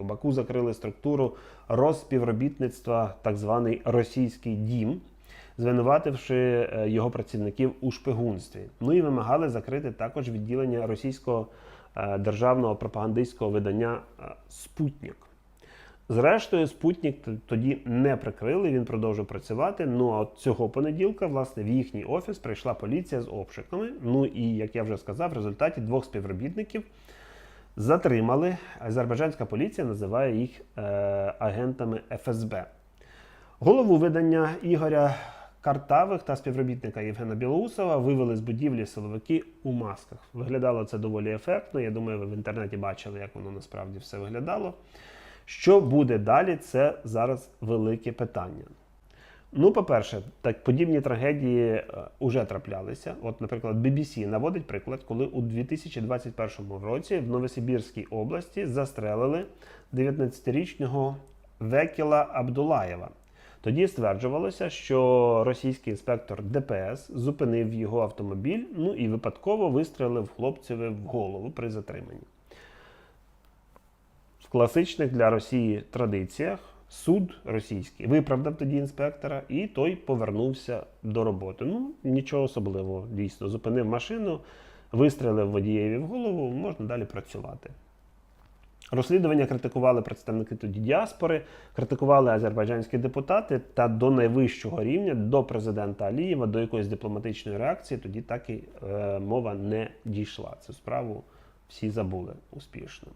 У Баку закрили структуру розпівробітництва, так званий російський дім, звинувативши е, його працівників у шпигунстві. Ну і вимагали закрити також відділення російського е, державного пропагандистського видання е, Спутник. Зрештою, Спутник тоді не прикрили, він продовжив працювати. Ну а от цього понеділка, власне, в їхній офіс прийшла поліція з обшуками. Ну і як я вже сказав, в результаті двох співробітників затримали. Азербайджанська поліція називає їх е, агентами ФСБ. Голову видання Ігоря Картавих та співробітника Євгена Білоусова вивели з будівлі силовики у масках. Виглядало це доволі ефектно. Я думаю, ви в інтернеті бачили, як воно насправді все виглядало. Що буде далі, це зараз велике питання. Ну, по-перше, так подібні трагедії е, уже траплялися. От, наприклад, BBC наводить приклад, коли у 2021 році в Новосибірській області застрелили 19-річного Векіла Абдулаєва. Тоді стверджувалося, що російський інспектор ДПС зупинив його автомобіль, ну і випадково вистрелив хлопцеві в голову при затриманні. В класичних для Росії традиціях суд російський виправдав тоді інспектора, і той повернувся до роботи. Ну, нічого особливого, дійсно, зупинив машину, вистрелив водієві в голову, можна далі працювати. Розслідування критикували представники тоді діаспори, критикували азербайджанські депутати та до найвищого рівня, до президента Алієва, до якоїсь дипломатичної реакції, тоді так і е, мова не дійшла. Цю справу всі забули успішно.